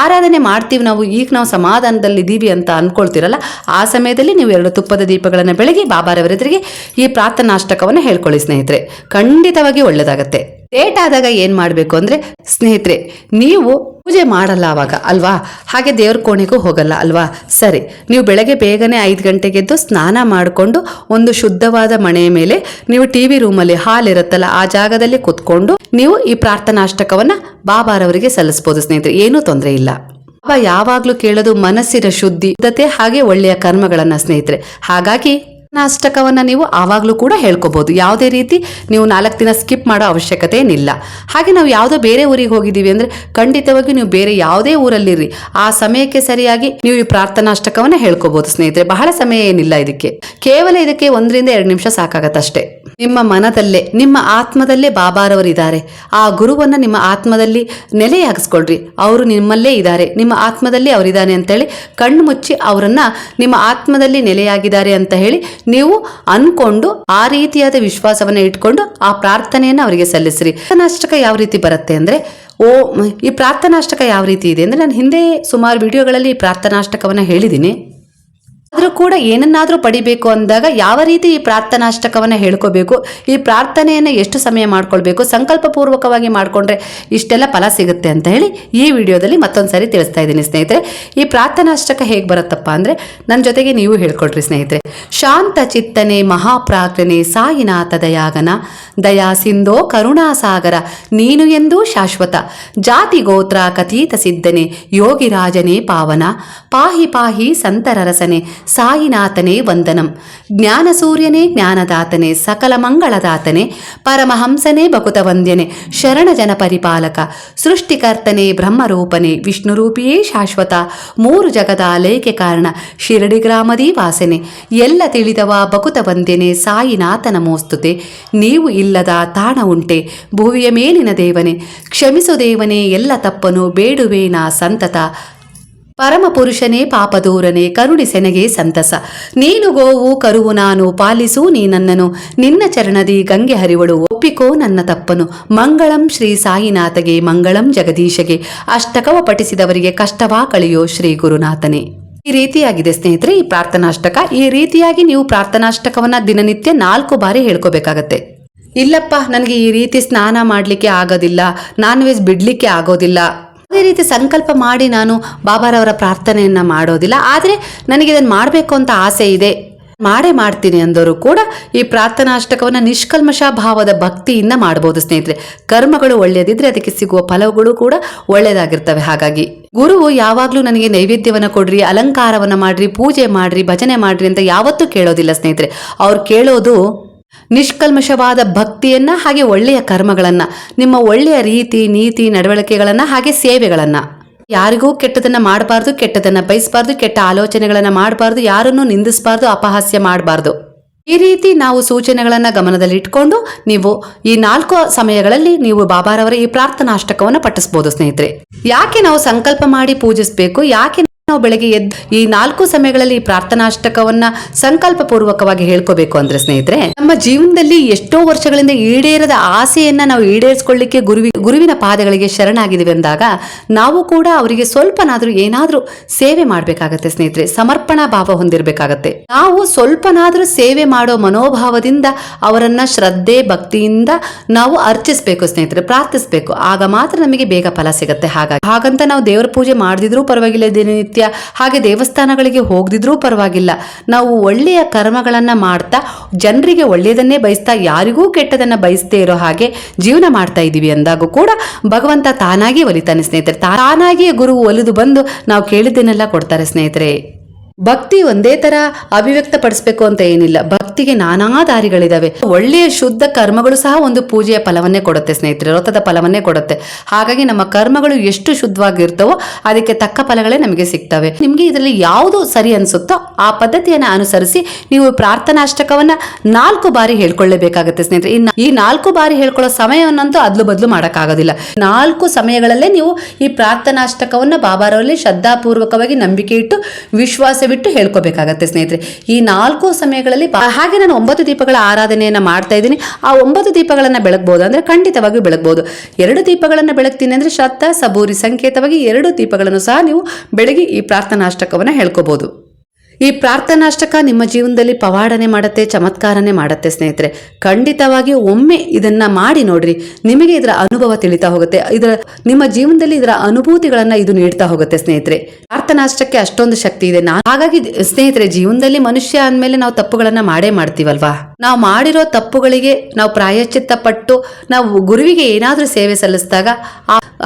ಆರಾಧನೆ ಮಾಡ್ತೀವಿ ನಾವು, ಈಗ ನಾವು ಸಮಾಧಾನದಲ್ಲಿ ಇದ್ದೀವಿ ಅಂತ ಅಂದ್ಕೊಳ್ತೀರಲ್ಲ ಆ ಸಮಯದಲ್ಲಿ ನೀವು ಎರಡು ತುಪ್ಪದ ದೀಪಗಳನ್ನು ಬೆಳಗಿ ಬಾಬಾರವರ ಎದುರಿಗೆ ಈ ಪ್ರಾರ್ಥನಾಷ್ಟಕವನ್ನು ಹೇಳ್ಕೊಳ್ಳಿ ಸ್ನೇಹಿತರೆ. ಖಂಡಿತವಾಗಿ ಒಳ್ಳೆಯದಾಗತ್ತೆ ಲೇಟ್ ಆದಾಗ ಏನು ಮಾಡಬೇಕು ಅಂದ್ರೆ, ಸ್ನೇಹಿತರೆ, ನೀವು ಪೂಜೆ ಮಾಡಲ್ಲ ಅವಾಗ, ಅಲ್ವಾ? ಹಾಗೆ ದೇವ್ರ ಕೋಣೆಗೂ ಹೋಗಲ್ಲ, ಅಲ್ವಾ? ಸರಿ, ನೀವು ಬೆಳಗ್ಗೆ ಬೇಗನೆ ಐದು ಗಂಟೆಗೆದ್ದು ಸ್ನಾನ ಮಾಡಿಕೊಂಡು ಒಂದು ಶುದ್ಧವಾದ ಮನೆಯ ಮೇಲೆ ನೀವು ಟಿ ವಿ ರೂಮಲ್ಲಿ ಹಾಲ್ ಇರುತ್ತಲ್ಲ, ಆ ಜಾಗದಲ್ಲಿ ಕುತ್ಕೊಂಡು ನೀವು ಈ ಪ್ರಾರ್ಥನಾಷ್ಟಕವನ್ನು ಬಾಬಾರವರಿಗೆ ಸಲ್ಲಿಸ್ಬೋದು, ಸ್ನೇಹಿತರೆ. ಏನೂ ತೊಂದರೆ ಇಲ್ಲ. ಬಾಬಾ ಯಾವಾಗಲೂ ಕೇಳೋದು ಮನಸ್ಸಿನ ಶುದ್ಧಿ, ಶುದ್ಧತೆ, ಹಾಗೆ ಒಳ್ಳೆಯ ಕರ್ಮಗಳನ್ನು, ಸ್ನೇಹಿತರೆ. ಹಾಗಾಗಿ ನಾಷ್ಟಕವನ್ನು ನೀವು ಆವಾಗಲೂ ಕೂಡ ಹೇಳ್ಕೊಬೋದು. ಯಾವುದೇ ರೀತಿ ನೀವು ನಾಲ್ಕು ದಿನ ಸ್ಕಿಪ್ ಮಾಡೋ ಅವಶ್ಯಕತೆ ಏನಿಲ್ಲ. ಹಾಗೆ ನಾವು ಯಾವುದೋ ಬೇರೆ ಊರಿಗೆ ಹೋಗಿದ್ದೀವಿ ಅಂದರೆ ಖಂಡಿತವಾಗಿಯೂ ನೀವು ಬೇರೆ ಯಾವುದೇ ಊರಲ್ಲಿರಿ. ಆ ಸಮಯಕ್ಕೆ ಸರಿಯಾಗಿ ನೀವು ಈ ಪ್ರಾರ್ಥನಾಷ್ಟಕವನ್ನ ಹೇಳ್ಕೊಬೋದು ಸ್ನೇಹಿತರೆ. ಬಹಳ ಸಮಯ ಏನಿಲ್ಲ ಇದಕ್ಕೆ. ಕೇವಲ ಇದಕ್ಕೆ ಒಂದರಿಂದ ಎರಡು ನಿಮಿಷ ಸಾಕಾಗತ್ತಷ್ಟೇ. ನಿಮ್ಮ ಮನದಲ್ಲೇ, ನಿಮ್ಮ ಆತ್ಮದಲ್ಲೇ ಬಾಬಾರವರಿದ್ದಾರೆ. ಆ ಗುರುವನ್ನು ನಿಮ್ಮ ಆತ್ಮದಲ್ಲಿ ನೆಲೆಯಾಗಿಸ್ಕೊಳ್ರಿ. ಅವರು ನಿಮ್ಮಲ್ಲೇ ಇದ್ದಾರೆ. ನಿಮ್ಮ ಆತ್ಮದಲ್ಲಿ ಅವರಿದ್ದಾನೆ ಅಂತೇಳಿ ಕಣ್ಣು ಮುಚ್ಚಿ ಅವರನ್ನ ನಿಮ್ಮ ಆತ್ಮದಲ್ಲಿ ನೆಲೆಯಾಗಿದ್ದಾರೆ ಅಂತ ಹೇಳಿ ನೀವು ಅನ್ಕೊಂಡು ಆ ರೀತಿಯಾದ ವಿಶ್ವಾಸವನ್ನು ಇಟ್ಕೊಂಡು ಆ ಪ್ರಾರ್ಥನೆಯನ್ನು ಅವರಿಗೆ ಸಲ್ಲಿಸ್ರಿ. ಪ್ರಾರ್ಥನಾಷ್ಟಕ ಯಾವ ರೀತಿ ಬರುತ್ತೆ ಅಂದ್ರೆ, ಓ, ಈ ಪ್ರಾರ್ಥನಾಷ್ಟಕ ಯಾವ ರೀತಿ ಇದೆ ಅಂದ್ರೆ, ನಾನು ಹಿಂದೆ ಸುಮಾರು ವಿಡಿಯೋಗಳಲ್ಲಿ ಈ ಪ್ರಾರ್ಥನಾಷ್ಟಕವನ್ನು ಹೇಳಿದ್ದೀನಿ. ಆದರೂ ಕೂಡ ಏನನ್ನಾದರೂ ಪಡಿಬೇಕು ಅಂದಾಗ ಯಾವ ರೀತಿ ಈ ಪ್ರಾರ್ಥನಾಷ್ಟಕವನ್ನು ಹೇಳ್ಕೋಬೇಕು, ಈ ಪ್ರಾರ್ಥನೆಯನ್ನು ಎಷ್ಟು ಸಮಯ ಮಾಡ್ಕೊಳ್ಬೇಕು, ಸಂಕಲ್ಪಪೂರ್ವಕವಾಗಿ ಮಾಡಿಕೊಂಡ್ರೆ ಇಷ್ಟೆಲ್ಲ ಫಲ ಸಿಗುತ್ತೆ ಅಂತ ಹೇಳಿ ಈ ವಿಡಿಯೋದಲ್ಲಿ ಮತ್ತೊಂದು ಸಾರಿ ತಿಳಿಸ್ತಾ ಇದ್ದೀನಿ ಸ್ನೇಹಿತರೆ. ಈ ಪ್ರಾರ್ಥನಾಷ್ಟಕ ಹೇಗೆ ಬರುತ್ತಪ್ಪ ಅಂದರೆ ನನ್ನ ಜೊತೆಗೆ ನೀವು ಹೇಳ್ಕೊಡ್ರಿ ಸ್ನೇಹಿತರೆ. ಶಾಂತ ಚಿತ್ತನೆ ಮಹಾಪ್ರಾರ್ಥನೆ ಸಾಯಿನಾಥ ದಯಾಗನ, ದಯಾ ಸಿಂಧೋ ಕರುಣಾಸಾಗರ ನೀನು ಎಂದೂ ಶಾಶ್ವತ, ಜಾತಿ ಗೋತ್ರ ಕಥೀತ ಸಿದ್ಧನೆ ಯೋಗಿರಾಜನೇ ಪಾವನ, ಪಾಹಿ ಪಾಹಿ ಸಂತರರಸನೆ ಸಾಯಿನಾಥನೇ ವಂದನಂ. ಜ್ಞಾನಸೂರ್ಯನೇ ಜ್ಞಾನದಾತನೆ, ಸಕಲ ಮಂಗಳದಾತನೆ, ಪರಮಹಂಸನೇ ಬಕುತ ವಂದ್ಯನೆ ಶರಣ ಜನ ಪರಿಪಾಲಕ, ಸೃಷ್ಟಿಕರ್ತನೆ, ಬ್ರಹ್ಮರೂಪನೆ, ವಿಷ್ಣುರೂಪಿಯೇ ಶಾಶ್ವತ, ಮೂರು ಜಗದ ಲೈಕೆ ಕಾರಣ, ಶಿರಡಿ ಗ್ರಾಮದಿ ವಾಸನೆ. ಎಲ್ಲ ತಿಳಿದವ ಬಕುತ ವಂದ್ಯನೆ ಸಾಯಿನಾಥನ ನಮೋಸ್ತುತೆ ನೀವು ಇಲ್ಲದ ತಾಣ ಉಂಟೆ, ಭುವಿಯ ಮೇಲಿನ ದೇವನೇ. ಕ್ಷಮಿಸು ದೇವನೇ, ಎಲ್ಲ ತಪ್ಪನು ಬೇಡುವೇನಾ ಸಂತತ. ಪರಮ ಪುರುಷನೇ ಪಾಪದೂರನೇ ಕರುಣಿಸೆನಗೆ ಸಂತಸ. ನೀನು ಗೋವು, ಕರುವು ನಾನು ಪಾಲಿಸು, ನೀ ನನ್ನನು ನಿನ್ನ ಚರಣದಿ ಗಂಗೆ ಹರಿವಳು, ಒಪ್ಪಿಕೋ ನನ್ನ ತಪ್ಪನು ಮಂಗಳಂ ಶ್ರೀ ಸಾಯಿನಾಥಗೆ, ಮಂಗಳಂ ಜಗದೀಶಗೆ. ಅಷ್ಟಕವ ಪಠಿಸಿದವರಿಗೆ ಕಷ್ಟವಾ ಕಳೆಯೋ ಶ್ರೀ ಗುರುನಾಥನೇ. ಈ ರೀತಿಯಾಗಿದೆ ಸ್ನೇಹಿತರೆ, ಈ ಪ್ರಾರ್ಥನಾಷ್ಟಕ. ಈ ರೀತಿಯಾಗಿ ನೀವು ಪ್ರಾರ್ಥನಾಷ್ಟಕವನ್ನ ದಿನನಿತ್ಯ ನಾಲ್ಕು ಬಾರಿ ಹೇಳ್ಕೋಬೇಕಾಗತ್ತೆ. ಇಲ್ಲಪ್ಪ, ನನಗೆ ಈ ರೀತಿ ಸ್ನಾನ ಮಾಡಲಿಕ್ಕೆ ಆಗೋದಿಲ್ಲ, ನಾನ್ ವೆಜ್ ಬಿಡ್ಲಿಕ್ಕೆ ಆಗೋದಿಲ್ಲ. ಅದೇ ರೀತಿ ಸಂಕಲ್ಪ ಮಾಡಿ ನಾನು ಬಾಬಾರವರ ಪ್ರಾರ್ಥನೆಯನ್ನ ಮಾಡೋದಿಲ್ಲ. ಆದರೆ ನನಗೆ ಇದನ್ನು ಮಾಡಬೇಕು ಅಂತ ಆಸೆ ಇದೆ. ಮಾಡೇ ಮಾಡ್ತೀನಿ ಅಂದವರು ಕೂಡ ಈ ಪ್ರಾರ್ಥನಾಷ್ಟಕವನ್ನು ನಿಷ್ಕಲ್ಮಶ ಭಾವದ ಭಕ್ತಿಯಿಂದ ಮಾಡ್ಬೋದು ಸ್ನೇಹಿತರೆ. ಕರ್ಮಗಳು ಒಳ್ಳೆಯದಿದ್ರೆ ಅದಕ್ಕೆ ಸಿಗುವ ಫಲಗಳು ಕೂಡ ಒಳ್ಳೆಯದಾಗಿರ್ತವೆ ಹಾಗಾಗಿ ಗುರುವು ಯಾವಾಗಲೂ ನನಗೆ ನೈವೇದ್ಯವನ್ನು ಕೊಡ್ರಿ, ಅಲಂಕಾರವನ್ನು ಮಾಡ್ರಿ, ಪೂಜೆ ಮಾಡ್ರಿ, ಭಜನೆ ಮಾಡ್ರಿ ಅಂತ ಯಾವತ್ತೂ ಕೇಳೋದಿಲ್ಲ ಸ್ನೇಹಿತರೆ. ಅವ್ರು ಕೇಳೋದು ನಿಷ್ಕಲ್ಮಶವಾದ ಭಕ್ತಿಯನ್ನ ಹಾಗೆ ಒಳ್ಳೆಯ ಕರ್ಮಗಳನ್ನ, ನಿಮ್ಮ ಒಳ್ಳೆಯ ರೀತಿ, ನೀತಿ, ನಡವಳಿಕೆಗಳನ್ನ ಹಾಗೆ ಸೇವೆಗಳನ್ನ. ಯಾರಿಗೂ ಕೆಟ್ಟದನ್ನ ಮಾಡಬಾರ್ದು, ಕೆಟ್ಟದನ್ನ ಬಯಸಬಾರ್ದು, ಕೆಟ್ಟ ಆಲೋಚನೆಗಳನ್ನ ಮಾಡಬಾರ್ದು, ಯಾರನ್ನೂ ನಿಂದಿಸಬಾರ್ದು, ಅಪಹಾಸ್ಯ ಮಾಡಬಾರ್ದು. ಈ ರೀತಿ ನಾವು ಸೂಚನೆಗಳನ್ನ ಗಮನದಲ್ಲಿಟ್ಕೊಂಡು ನೀವು ಈ ನಾಲ್ಕು ಸಮಯಗಳಲ್ಲಿ ನೀವು ಬಾಬಾರವರ ಈ ಪ್ರಾರ್ಥನಾಷ್ಟಕವನ್ನು ಪಠಿಸಬಹುದು ಸ್ನೇಹಿತರೆ. ಯಾಕೆ ನಾವು ಸಂಕಲ್ಪ ಮಾಡಿ ಪೂಜಿಸಬೇಕು? ಯಾಕೆ ನಾವು ಬೆಳಗ್ಗೆ ಎದ್ದು ಈ ನಾಲ್ಕು ಸಮಯಗಳಲ್ಲಿ ಪ್ರಾರ್ಥನಾಷ್ಟಕವನ್ನ ಸಂಕಲ್ಪ ಪೂರ್ವಕವಾಗಿ ಹೇಳ್ಕೋಬೇಕು ಅಂದ್ರೆ ಸ್ನೇಹಿತರೆ, ನಮ್ಮ ಜೀವನದಲ್ಲಿ ಎಷ್ಟೋ ವರ್ಷಗಳಿಂದ ಈಡೇರದ ಆಸೆಯನ್ನ ನಾವು ಈಡೇರಿಸಿಕೊಳ್ಳಿಕ್ಕೆ ಗುರುವಿ, ಗುರುವಿನ ಪಾದಗಳಿಗೆ ಶರಣಾಗಿದ್ದೀವಿ ಅಂದಾಗ ನಾವು ಕೂಡ ಅವರಿಗೆ ಸ್ವಲ್ಪನಾದ್ರೂ ಏನಾದ್ರೂ ಸೇವೆ ಮಾಡಬೇಕಾಗತ್ತೆ ಸ್ನೇಹಿತರೆ, ಸಮರ್ಪಣಾ ಭಾವ ಹೊಂದಿರಬೇಕಾಗತ್ತೆ. ನಾವು ಸ್ವಲ್ಪನಾದ್ರೂ ಸೇವೆ ಮಾಡೋ ಮನೋಭಾವದಿಂದ ಅವರನ್ನ ಶ್ರದ್ಧೆ, ಭಕ್ತಿಯಿಂದ ನಾವು ಅರ್ಚಿಸಬೇಕು ಸ್ನೇಹಿತರೆ, ಪ್ರಾರ್ಥಿಸಬೇಕು. ಆಗ ಮಾತ್ರ ನಮಗೆ ಬೇಗ ಫಲ ಸಿಗುತ್ತೆ. ಹಾಗಾಗಿ ಹಾಗಂತ ನಾವು ದೇವರ ಪೂಜೆ ಮಾಡದಿದ್ರೂ ಪರವಾಗಿಲ್ಲ ದಿನನಿತ್ಯ ಹಾಗೆ ದೇವಸ್ಥಾನಗಳಿಗೆ ಹೋಗದಿದ್ರೂ ಪರವಾಗಿಲ್ಲ. ನಾವು ಒಳ್ಳೆಯ ಕರ್ಮಗಳನ್ನು ಮಾಡ್ತಾ, ಜನರಿಗೆ ಒಳ್ಳೆಯದನ್ನೇ ಬಯಸ್ತಾ, ಯಾರಿಗೂ ಕೆಟ್ಟದನ್ನ ಬಯಸದೇ ಇರೋ ಹಾಗೆ ಜೀವನ ಮಾಡ್ತಾ ಇದ್ದೀವಿ ಅಂದಾಗ ಕೂಡ ಭಗವಂತ ತಾನಾಗಿ ಒಲಿತಾನೆ ಸ್ನೇಹಿತರೆ. ತಾನಾಗಿಯೇ ಗುರು ಒಲಿದು ಬಂದು ನಾವು ಕೇಳಿದ್ದನ್ನೆಲ್ಲ ಕೊಡ್ತಾರೆ ಸ್ನೇಹಿತರೆ. ಭಕ್ತಿ ಒಂದೇ ತರ ಅಭಿವ್ಯಕ್ತಪಡಿಸಬೇಕು ಅಂತ ಏನಿಲ್ಲ. ಭಕ್ತಿಗೆ ನಾನಾ ದಾರಿಗಳಿದಾವೆ. ಒಳ್ಳೆಯ ಶುದ್ಧ ಕರ್ಮಗಳು ಸಹ ಒಂದು ಪೂಜೆಯ ಫಲವನ್ನೇ ಕೊಡುತ್ತೆ ಸ್ನೇಹಿತರೆ, ವ್ರತದ ಫಲವನ್ನೇ ಕೊಡುತ್ತೆ. ಹಾಗಾಗಿ ನಮ್ಮ ಕರ್ಮಗಳು ಎಷ್ಟು ಶುದ್ಧವಾಗಿರ್ತವೋ ಅದಕ್ಕೆ ತಕ್ಕ ಫಲಗಳೇ ನಮಗೆ ಸಿಗ್ತವೆ. ನಿಮ್ಗೆ ಇದರಲ್ಲಿ ಯಾವುದು ಸರಿ ಅನ್ಸುತ್ತೋ ಆ ಪದ್ಧತಿಯನ್ನ ಅನುಸರಿಸಿ ನೀವು ಪ್ರಾರ್ಥನಾಷ್ಟಕವನ್ನ ನಾಲ್ಕು ಬಾರಿ ಹೇಳ್ಕೊಳ್ಳೇಬೇಕಾಗುತ್ತೆ ಸ್ನೇಹಿತರೆ. ಈ ನಾಲ್ಕು ಬಾರಿ ಹೇಳ್ಕೊಳ್ಳೋ ಸಮಯವನ್ನಂತೂ ಅದ್ಲು ಬದಲು ಮಾಡೋಕ್ಕಾಗೋದಿಲ್ಲ. ನಾಲ್ಕು ಸಮಯಗಳಲ್ಲೇ ನೀವು ಈ ಪ್ರಾರ್ಥನಾಷ್ಟಕವನ್ನ ಬಾಬಾರವರಲ್ಲಿ ಶ್ರದ್ಧಾಪೂರ್ವಕವಾಗಿ ನಂಬಿಕೆ ಇಟ್ಟು ವಿಶ್ವಾಸವಿಟ್ಟು ಹೇಳ್ಕೋಬೇಕಾಗತ್ತೆ ಸ್ನೇಹಿತರೆ. ಈ ನಾಲ್ಕು ಸಮಯಗಳಲ್ಲಿ ಹಾಗೆ ನಾನು ಒಂಬತ್ತು ದೀಪಗಳ ಆರಾಧನೆಯನ್ನು ಮಾಡ್ತಾ ಇದ್ದೀನಿ. ಆ ಒಂಬತ್ತು ದೀಪಗಳನ್ನು ಬೆಳಗ್ಬೋದು ಅಂದರೆ ಖಂಡಿತವಾಗಿ ಬೆಳಗ್ಬೋದು. ಎರಡು ದೀಪಗಳನ್ನು ಬೆಳಗ್ತೀನಿ ಅಂದರೆ ಶತ ಸಬೂರಿ, ಸಂಕೇತವಾಗಿ ಎರಡು ದೀಪಗಳನ್ನು ಸಹ ನೀವು ಬೆಳಗ್ಗೆ ಈ ಪ್ರಾರ್ಥನಾಷ್ಟಕವನ್ನು ಹೇಳ್ಕೋಬಹುದು ಈ ಪ್ರಾರ್ಥನಾಷ್ಟಕ ನಿಮ್ಮ ಜೀವನದಲ್ಲಿ ಪವಾಡನೆ ಮಾಡುತ್ತೆ, ಚಮತ್ಕಾರನೇ ಮಾಡುತ್ತೆ ಸ್ನೇಹಿತರೆ. ಖಂಡಿತವಾಗಿ ಒಮ್ಮೆ ಇದನ್ನ ಮಾಡಿ ನೋಡ್ರಿ. ನಿಮಗೆ ಇದರ ಅನುಭವ ತಿಳಿತಾ ಹೋಗುತ್ತೆ. ಇದರ, ನಿಮ್ಮ ಜೀವನದಲ್ಲಿ ಇದರ ಅನುಭೂತಿಗಳನ್ನ ಇದು ನೀಡ್ತಾ ಹೋಗುತ್ತೆ ಸ್ನೇಹಿತರೆ. ಪ್ರಾರ್ಥನಾಷ್ಟಕ್ಕೆ ಅಷ್ಟೊಂದು ಶಕ್ತಿ ಇದೆ. ನಾ ಹಾಗಾಗಿ ಸ್ನೇಹಿತರೆ, ಜೀವನದಲ್ಲಿ ಮನುಷ್ಯ ಅಂದಮೇಲೆ ನಾವು ತಪ್ಪುಗಳನ್ನ ಮಾಡೇ ಮಾಡ್ತೀವಲ್ವಾ? ನಾವು ಮಾಡಿರೋ ತಪ್ಪುಗಳಿಗೆ ನಾವು ಪ್ರಾಯಶ್ಚಿತ್ತ ಪಟ್ಟು ನಾವು ಗುರುವಿಗೆ ಏನಾದರೂ ಸೇವೆ ಸಲ್ಲಿಸಿದಾಗ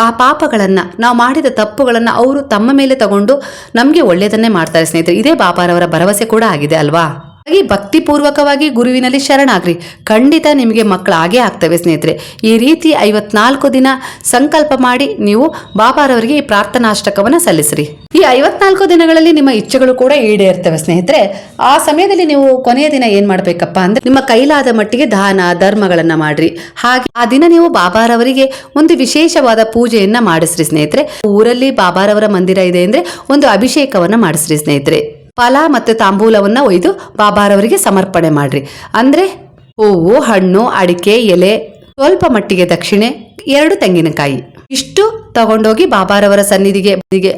ಆ ಪಾಪಗಳನ್ನು ನಾವು ಮಾಡಿದ ತಪ್ಪುಗಳನ್ನು ಅವರು ತಮ್ಮ ಮೇಲೆ ತಗೊಂಡು ನಮಗೆ ಒಳ್ಳೆಯದನ್ನೇ ಮಾಡ್ತಾರೆ ಸ್ನೇಹಿತರೆ. ಇದೇ ಬಾಬಾರವರ ಭರವಸೆ ಕೂಡ ಆಗಿದೆ ಅಲ್ವಾ? ಹಾಗೆ ಭಕ್ತಿಪೂರ್ವಕವಾಗಿ ಗುರುವಿನಲ್ಲಿ ಶರಣಾಗ್ರಿ. ಖಂಡಿತ ನಿಮಗೆ ಮಕ್ಕಳು ಆಗೇ ಆಗ್ತವೆ ಸ್ನೇಹಿತರೆ. ಈ ರೀತಿ ಐವತ್ನಾಲ್ಕು ದಿನ ಸಂಕಲ್ಪ ಮಾಡಿ ನೀವು ಬಾಬಾರವರಿಗೆ ಈ ಪ್ರಾರ್ಥನಾಷ್ಟಕವನ್ನು ಸಲ್ಲಿಸ್ರಿ. ಈ ಐವತ್ನಾಲ್ಕು ದಿನಗಳಲ್ಲಿ ನಿಮ್ಮ ಇಚ್ಛೆಗಳು ಕೂಡ ಈಡೇರ್ತವೆ ಸ್ನೇಹಿತರೆ. ಆ ಸಮಯದಲ್ಲಿ ನೀವು ಕೊನೆಯ ದಿನ ಏನ್ ಮಾಡ್ಬೇಕಪ್ಪ ಅಂದ್ರೆ ನಿಮ್ಮ ಕೈಲಾದ ಮಟ್ಟಿಗೆ ದಾನ, ಧರ್ಮಗಳನ್ನ ಮಾಡ್ರಿ. ಹಾಗೆ ಆ ದಿನ ನೀವು ಬಾಬಾರವರಿಗೆ ಒಂದು ವಿಶೇಷವಾದ ಪೂಜೆಯನ್ನ ಮಾಡಿಸ್ರಿ ಸ್ನೇಹಿತರೆ. ಊರಲ್ಲಿ ಬಾಬಾರವರ ಮಂದಿರ ಇದೆ ಅಂದ್ರೆ ಒಂದು ಅಭಿಷೇಕವನ್ನ ಮಾಡಿಸ್ರಿ ಸ್ನೇಹಿತರೆ. ಫಲ ಮತ್ತು ತಾಂಬೂಲವನ್ನು ಒಯ್ದು ಬಾಬಾರವರಿಗೆ ಸಮರ್ಪಣೆ ಮಾಡ್ರಿ. ಅಂದರೆ ಹೂವು, ಹಣ್ಣು, ಅಡಿಕೆ, ಎಲೆ, ಸ್ವಲ್ಪ ಮಟ್ಟಿಗೆ ದಕ್ಷಿಣೆ, ಎರಡು ತೆಂಗಿನಕಾಯಿ. ಇಷ್ಟು ತಗೊಂಡೋಗಿ ಬಾಬಾರವರ ಸನ್ನಿಧಿಗೆ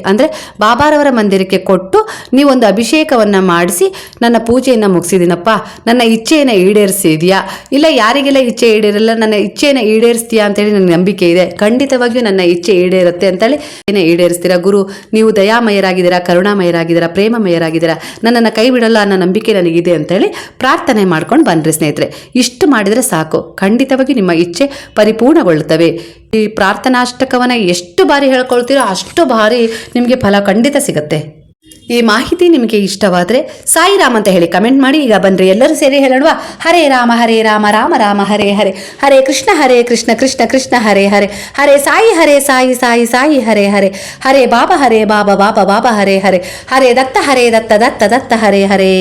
ಅಂದರೆ ಬಾಬಾರವರ ಮಂದಿರಕ್ಕೆ ಕೊಟ್ಟು ನೀವೊಂದು ಅಭಿಷೇಕವನ್ನ ಮಾಡಿಸಿ ನನ್ನ ಪೂಜೆಯನ್ನು ಮುಗಿಸಿದ್ದೀನಪ್ಪ ನನ್ನ ಇಚ್ಛೆಯನ್ನ ಈಡೇರಿಸಿದ್ಯಾ? ಇಲ್ಲ ಯಾರಿಗೆಲ್ಲ ಇಚ್ಛೆ ಈಡೇರಲ್ಲ, ನನ್ನ ಇಚ್ಛೆಯನ್ನ ಈಡೇರಿಸ್ತೀಯಾ ಅಂತೇಳಿ ನನಗೆ ನಂಬಿಕೆ ಇದೆ. ಖಂಡಿತವಾಗಿಯೂ ನನ್ನ ಇಚ್ಛೆ ಈಡೇರುತ್ತೆ ಅಂತೇಳಿ ಏನೇ ಈಡೇರಿಸ್ತೀರಾ ಗುರು? ನೀವು ದಯಾಮಯರಾಗಿದ್ದೀರಾ, ಕರುಣಾಮಯರಾಗಿದ್ದೀರಾ, ಪ್ರೇಮಮಯರಾಗಿದ್ದೀರಾ? ನನ್ನನ್ನು ಕೈ ಬಿಡಲ್ಲ ಅನ್ನೋ ನಂಬಿಕೆ ನನಗಿದೆ ಅಂತೇಳಿ ಪ್ರಾರ್ಥನೆ ಮಾಡ್ಕೊಂಡು ಬನ್ನಿರಿ ಸ್ನೇಹಿತರೆ. ಇಷ್ಟು ಮಾಡಿದರೆ ಸಾಕು. ಖಂಡಿತವಾಗಿ ನಿಮ್ಮ ಇಚ್ಛೆ ಪರಿಪೂರ್ಣಗೊಳ್ಳುತ್ತವೆ. ಈ ಪ್ರಾರ್ಥನಾಷ್ಟಕವನ್ನು ಎಷ್ಟು ಬಾರಿ ಹೇಳ್ಕೊಳ್ತೀರೋ ಅಷ್ಟು ಬಾರಿ ನಿಮಗೆ ಫಲ ಖಂಡಿತ ಸಿಗುತ್ತೆ. ಈ ಮಾಹಿತಿ ನಿಮಗೆ ಇಷ್ಟವಾದರೆ ಸಾಯಿರಾಮ್ ಅಂತ ಹೇಳಿ ಕಮೆಂಟ್ ಮಾಡಿ, ಈಗ ಬನ್ರಿ ಎಲ್ಲರೂ ಸೇರಿ ಹೇಳುವ ಹರೇ ರಾಮ ಹರೇ ರಾಮ ರಾಮ ರಾಮ, ಹರೇ ಹರೇ. ಹರೇ ಕೃಷ್ಣ ಹರೇ ಕೃಷ್ಣ ಕೃಷ್ಣ ಕೃಷ್ಣ, ಹರೇ ಹರೇ. ಹರೇ ಸಾಯಿ ಹರೇ ಸಾಯಿ ಸಾಯಿ ಸಾಯಿ, ಹರೇ ಹರೇ. ಹರೇ ಬಾಬಾ ಹರೇ ಬಾಬಾ ಬಾಬಾ ಬಾಬಾ, ಹರೇ ಹರೇ. ಹರೇ ದತ್ತ ಹರೇ ದತ್ತ ದತ್ತ ದತ್ತ, ಹರೇ ಹರೇ.